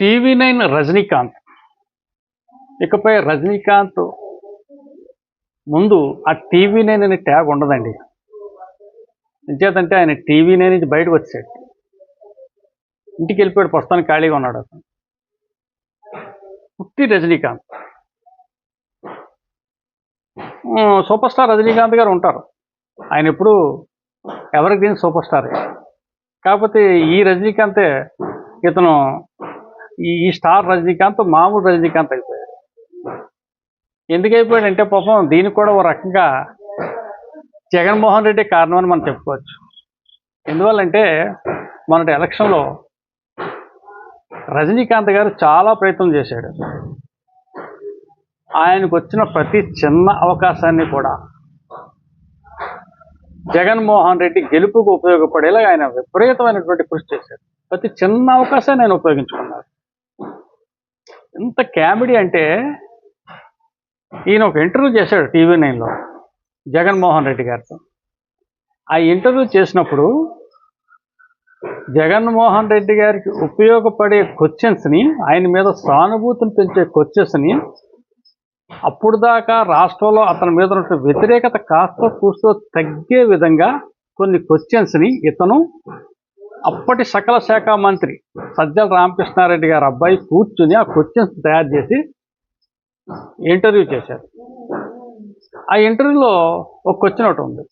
TV nine Rajinikanth. ఇకపై రజనీకాంత్ ముందు ఆ టీవీ నైన్ అనే ట్యాగ్ ఉండదండి. ఎంచేతంటే ఆయన టీవీ నైన్ నుంచి బయటకు వచ్చాడు. ఇంటికి వెళ్ళిపోయాడు ప్రస్తుతానికి ఖాళీగా ఉన్నాడు. అతను పుట్టి రజనీకాంత్. సూపర్ స్టార్ రజనీకాంత్ గారు ఉంటారు. ఆయన ఎప్పుడు ఎవరికి దీని సూపర్ స్టార్ కాకపోతే ఈ రజనీకాంతే ఇతను ఈ ఈ స్టార్ రజనీకాంత్ మామూలు రజనీకాంత్ అయిపోయాడు. ఎందుకు అయిపోయాడంటే పాపం దీనికి కూడా ఒక రకంగా జగన్మోహన్ రెడ్డి కారణం అని మనం చెప్పుకోవచ్చు. ఎందువల్లంటే మొన్నటి ఎలక్షన్లో రజనీకాంత్ గారు చాలా ప్రయత్నం చేశాడు. ఆయనకు వచ్చిన ప్రతి చిన్న అవకాశాన్ని కూడా జగన్మోహన్ రెడ్డి గెలుపుకు ఉపయోగపడేలా ఆయన విపరీతమైనటువంటి కృషి చేశారు ప్రతి చిన్న అవకాశాన్ని ఆయన ఉపయోగించుకున్నారు. ఎంత కామెడీ అంటే ఈయన ఒక ఇంటర్వ్యూ చేశాడు టీవీ నైన్లో జగన్మోహన్ రెడ్డి గారితో. ఆ ఇంటర్వ్యూ చేసినప్పుడు జగన్మోహన్ రెడ్డి గారికి ఉపయోగపడే క్వశ్చన్స్ని ఆయన మీద సానుభూతిని పెంచే క్వశ్చన్స్ని అప్పుడు దాకా రాష్ట్రంలో అతని మీద ఉన్న వ్యతిరేకత కాస్త కూస్తో తగ్గే విధంగా కొన్ని క్వశ్చన్స్ని ఇతను అప్పటి సకల శాఖ మంత్రి సజ్జల రామకృష్ణారెడ్డి గారు అబ్బాయి కూర్చుని ఆ క్వశ్చన్స్ తయారు చేసి ఇంటర్వ్యూ చేశారు. ఆ ఇంటర్వ్యూలో ఒక క్వశ్చన్ ఒకటి ఉంది.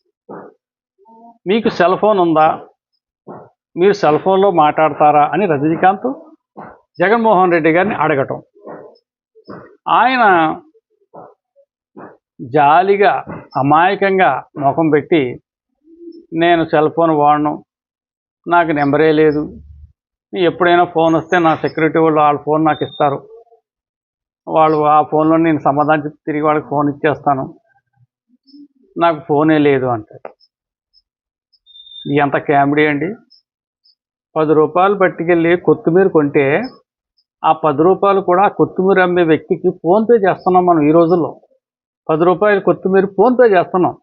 మీకు సెల్ ఫోన్ ఉందా? మీరు సెల్ ఫోన్లో మాట్లాడతారా అని రజనీకాంత్ జగన్మోహన్ రెడ్డి గారిని అడగటం. ఆయన జాలిగా అమాయకంగా ముఖం పెట్టి నేను సెల్ ఫోన్ వాడను. నాకు నెంబరే లేదు. ఎప్పుడైనా ఫోన్ వస్తే నా సెక్యూరిటీ వాళ్ళు వాళ్ళ ఫోన్ నాకు ఇస్తారు. వాళ్ళు ఆ ఫోన్లో నేను సమాధానం చెప్పి తిరిగి వాళ్ళకి ఫోన్ ఇచ్చేస్తాను. నాకు ఫోనే లేదు అంటే. ఎంత కామెడీ అండి. పది రూపాయలు పట్టుకెళ్ళి కొత్తిమీర కొంటే ఆ పది రూపాయలు కూడా కొత్తిమీర అమ్మే వ్యక్తికి ఫోన్పే చేస్తున్నాం మనం ఈ రోజుల్లో. పది రూపాయలు కొత్తిమీర ఫోన్పే చేస్తున్నాం.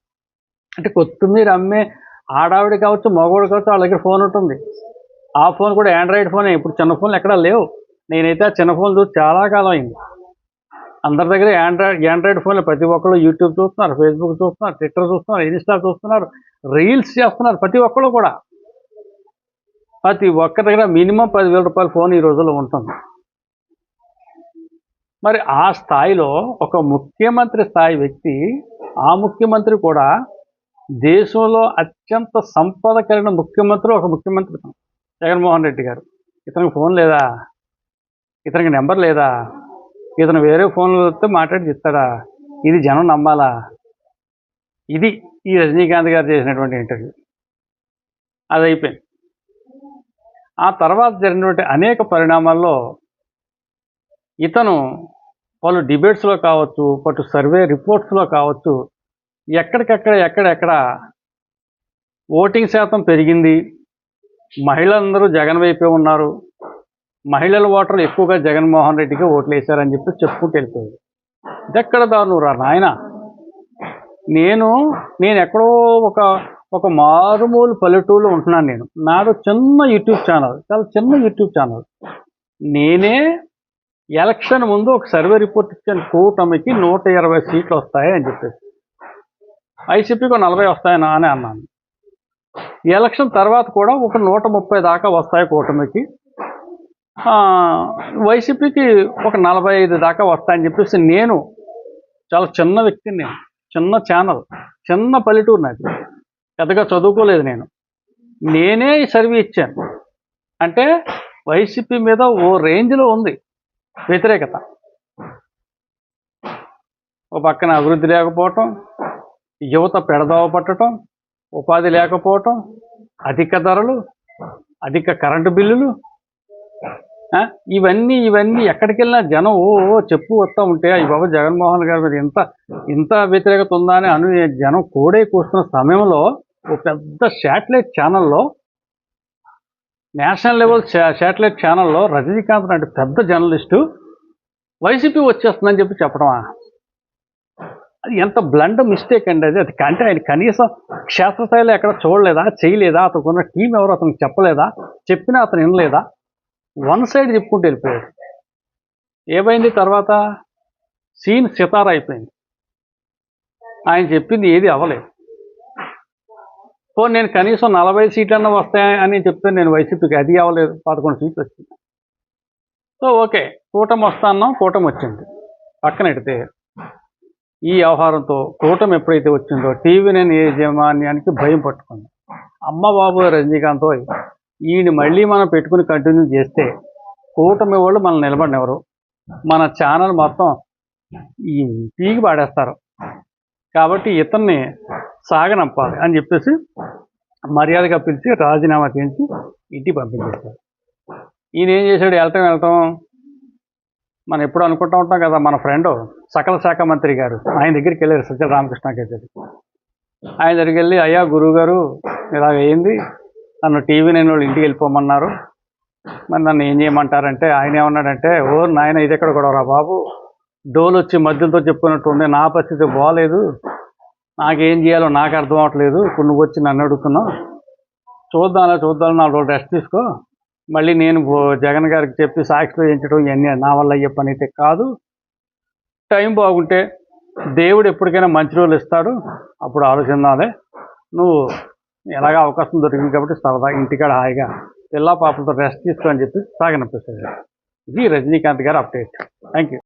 అంటే కొత్తిమీర అమ్మే ఆడావిడ కావచ్చు మగవాడు కావచ్చు వాళ్ళ దగ్గర ఫోన్ ఉంటుంది. ఆ ఫోన్ కూడా ఆండ్రాయిడ్ ఫోనే. ఇప్పుడు చిన్న ఫోన్లు ఎక్కడా లేవు. నేనైతే ఆ చిన్న ఫోన్ చూసి చాలా కాలం అయింది అందరి దగ్గర ఆండ్రాయిడ్ ఆండ్రాయిడ్ ఫోన్లు ప్రతి ఒక్కళ్ళు యూట్యూబ్ చూస్తున్నారు ఫేస్బుక్ చూస్తున్నారు ట్విట్టర్ చూస్తున్నారు ఇన్స్టా చూస్తున్నారు రీల్స్ చేస్తున్నారు ప్రతి ఒక్కళ్ళు కూడా. ప్రతి ఒక్కరి దగ్గర మినిమం పదివేల రూపాయల ఫోన్ ఈ రోజుల్లో ఉంటుంది. మరి ఆ స్థాయిలో ఒక ముఖ్యమంత్రి స్థాయి వ్యక్తి ఆ ముఖ్యమంత్రి కూడా దేశంలో అత్యంత సంపద కలిగిన ముఖ్యమంత్రి ఒక ముఖ్యమంత్రి జగన్మోహన్ రెడ్డి గారు. ఇతనికి ఫోన్ లేదా? ఇతనికి నెంబర్ లేదా? ఇతను వేరే ఫోన్లతో మాట్లాడి చెప్తాడా? ఇది జనం నమ్మాలా? ఇది ఈ రజనీకాంత్ గారు చేసినటువంటి ఇంటర్వ్యూ. అది అయిపోయింది ఆ తర్వాత జరిగినటువంటి అనేక పరిణామాల్లో ఇతను పలు డిబేట్స్లో కావచ్చు పట్టు సర్వే రిపోర్ట్స్లో కావచ్చు ఎక్కడికక్కడ ఎక్కడెక్కడ ఓటింగ్ శాతం పెరిగింది మహిళలందరూ జగన్ వైపే ఉన్నారు. మహిళల ఓటర్లు ఎక్కువగా జగన్మోహన్ రెడ్డికి ఓట్లు వేశారని చెప్పి చెప్పుకుంటూ వెళ్ళిపోయింది ఇదెక్కడ దారుణం రా నాయన? నేను నేను ఎక్కడో ఒక ఒక మారుమూలు పల్లెటూరులో ఉంటున్నాను నేను. నాది చిన్న యూట్యూబ్ ఛానల్ చాలా చిన్న యూట్యూబ్ ఛానల్. నేనే ఎలక్షన్ ముందు ఒక సర్వే రిపోర్ట్ ఇచ్చాను. కూటమికి నూట ఇరవై సీట్లు వస్తాయి అని చెప్పేసి. ఐసీపీకి నలభై వస్తాయని అని అన్నాను. ఎలక్షన్ తర్వాత కూడా ఒక నూట ముప్పై దాకా వస్తాయి కూటమికి. వైసీపీకి ఒక నలభై ఐదు దాకా వస్తాయని చెప్పేసి నేను చాలా చిన్న వ్యక్తిని నేను చిన్న ఛానల్ చిన్న పల్లెటూరు నాకు పెద్దగా చదువుకోలేదు నేను. నేనే ఈ సర్వే ఇచ్చాను. అంటే వైసీపీ మీద ఓ రేంజ్లో ఉంది వ్యతిరేకత. ఒక పక్కన అభివృద్ధి లేకపోవటం యువత పెడదావ పట్టడం ఉపాధి లేకపోవటం అధిక ధరలు అధిక కరెంటు బిల్లులు ఇవన్నీ ఇవన్నీ ఎక్కడికి వెళ్ళినా జనం ఓ చెప్పు వస్తూ ఉంటే ఈ బాబు జగన్మోహన్ గారి మీద ఇంత ఇంత వ్యతిరేకత ఉందా అని అను జనం కోడే కూస్తున్న సమయంలో ఒక పెద్ద శాటిలైట్ ఛానల్లో నేషనల్ లెవెల్ శాటిలైట్ ఛానల్లో రజనీకాంత్ లాంటి పెద్ద జర్నలిస్టు వైసీపీ వచ్చేస్తుందని చెప్పి చెప్పడమా అది ఎంత బ్లండ్ మిస్టేక్ అండి అది? అది అంటే ఆయన కనీసం క్షేత్రస్థాయిలో ఎక్కడ చూడలేదా చేయలేదా? అతనుకున్న టీం ఎవరు? అతనికి చెప్పలేదా? చెప్పినా అతను వినలేదా? వన్ సైడ్ చెప్పుకుంటూ వెళ్ళిపోయాడు. ఏమైంది? తర్వాత సీన్ సితార అయిపోయింది. ఆయన చెప్పింది ఏది అవ్వలేదు. సో నేను కనీసం నలభై సీట్లన్నా వస్తాయని చెప్తే నేను వైసీపీకి అది అవ్వలేదు. పదకొండు సీట్లు వచ్చింది సో ఓకే. కూటమి వస్తా అన్నాం కూటమి వచ్చింది. పక్కన ఎడితే ఈ వ్యవహారంతో కూటమి ఎప్పుడైతే వచ్చిందో టీవీ నేను యాజమాన్యానికి భయం పట్టుకుంది. అమ్మ బాబు రజనీకాంత్ ఈయన మళ్ళీ మనం పెట్టుకుని కంటిన్యూ చేస్తే కూటమి వాళ్ళు మనం నిలబడినెవరు? మన ఛానల్ మొత్తం ఈ పీకి పాడేస్తారు. కాబట్టి ఇతన్ని సాగనంపాలి అని చెప్పేసి మర్యాదగా పిలిచి రాజీనామా చేయించి ఇంటికి పంపించేశారు. ఈయన ఏం చేశాడు? వెళ్ళటం వెళ్ళటం మనం ఎప్పుడు అనుకుంటూ ఉంటాం కదా మన ఫ్రెండ్ సకల శాఖ మంత్రి గారు. ఆయన దగ్గరికి వెళ్ళారు సత్య రామకృష్ణ ఆయన దగ్గరికి వెళ్ళి అయ్యా గురువు గారు ఇలా అయింది నన్ను టీవీ నేను వాళ్ళు ఇంటికి వెళ్ళిపోమన్నారు. మరి నన్ను ఏం చేయమంటారంటే ఆయన ఏమన్నాడంటే ఓ నాయన ఇది ఎక్కడ కూడా రా బాబు? డోలు వచ్చి మధ్యలతో చెప్పుకున్నట్టు ఉంది. నా పరిస్థితి బాగాలేదు నాకేం చేయాలో నాకు అర్థం అవ్వట్లేదు ఇప్పుడు నువ్వు వచ్చి నన్ను అడుగుతున్నావు. చూద్దాం చూద్దాం నాలుగు రోజులు రెస్ట్ తీసుకో. మళ్ళీ నేను జగన్ గారికి చెప్పి సాక్షిలో ఎంచడం ఇవన్నీ నా వల్ల అయ్యే పని అయితే కాదు. టైం బాగుంటే దేవుడు ఎప్పటికైనా మంచి రోజులు ఇస్తాడు. అప్పుడు ఆలోచిందాలే నువ్వు ఎలాగ అవకాశం దొరికింది కాబట్టి సరదా ఇంటికాడ హాయిగా పిల్ల పాపలతో రెస్ట్ తీసుకో అని చెప్పి సాగనిపిస్తుంది ఇది రజనీకాంత్ గారు అప్డేట్ థ్యాంక్ యూ